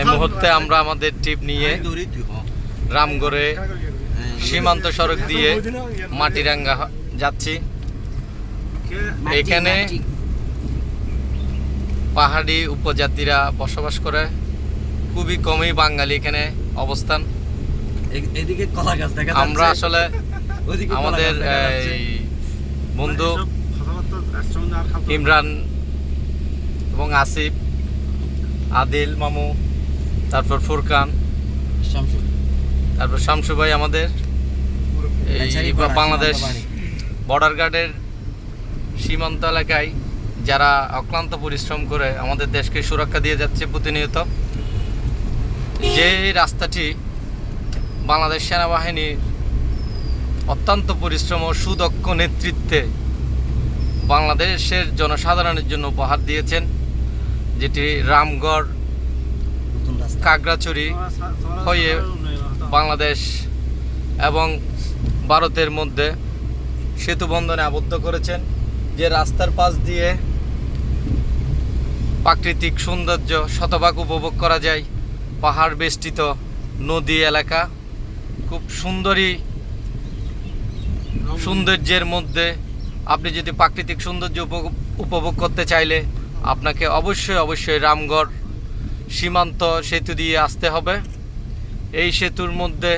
এই মুহূর্তে আমরা আমাদের ট্রিপ নিয়ে রামগড়ে সীমান্ত সড়ক দিয়ে মাটিরাঙ্গা যাচ্ছি। এখানে পাহাড়ি উপজাতিরা বসবাস করে। খুবই কমই বাঙালি এখানে অবস্থান। এদিকে কলা গাছ দেখা আমরা আসলে আমাদের বন্ধু ইমরান এবং আসিফ আদিল মামু তারপর ফুরকান। তারপর শামসু ভাই আমাদের। এই বাংলাদেশ বর্ডার গার্ডের সীমান্ত এলাকায় যারা অক্লান্ত পরিশ্রম করে আমাদের দেশকে সুরক্ষা দিয়ে যাচ্ছে প্রতিনিয়ত যে রাস্তাটি বাংলাদেশ সেনাবাহিনী অত্যন্ত পরিশ্রম ও সুদক্ষ নেতৃত্বে বাংলাদেশের জনসাধারণের জন্য উপহার দিয়েছেন যেটি রামগড় নতুন কাগড়াছড়ি হয়ে বাংলাদেশ এবং ভারতের মধ্যে সেতু বন্ধনে আবদ্ধ করেছেন। যে রাস্তার পাশ দিয়ে প্রাকৃতিক সৌন্দর্য শতভাগ উপভোগ করা যায়, পাহাড় বেষ্টিত নদী এলাকা, খুব সুন্দরী সৌন্দর্যের মধ্যে আপনি যদি প্রাকৃতিক সৌন্দর্য উপভোগ করতে চাইলে আপনাকে অবশ্যই অবশ্যই রামগড় সীমান্ত সেতু দিয়ে আসতে হবে। এই সেতুর মধ্যে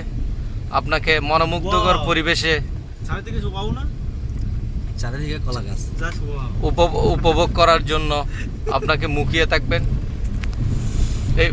আপনাকে মনোমুগ্ধকর পরিবেশে উপভোগ করার জন্য আপনাকে মুখিয়ে থাকবেন। এই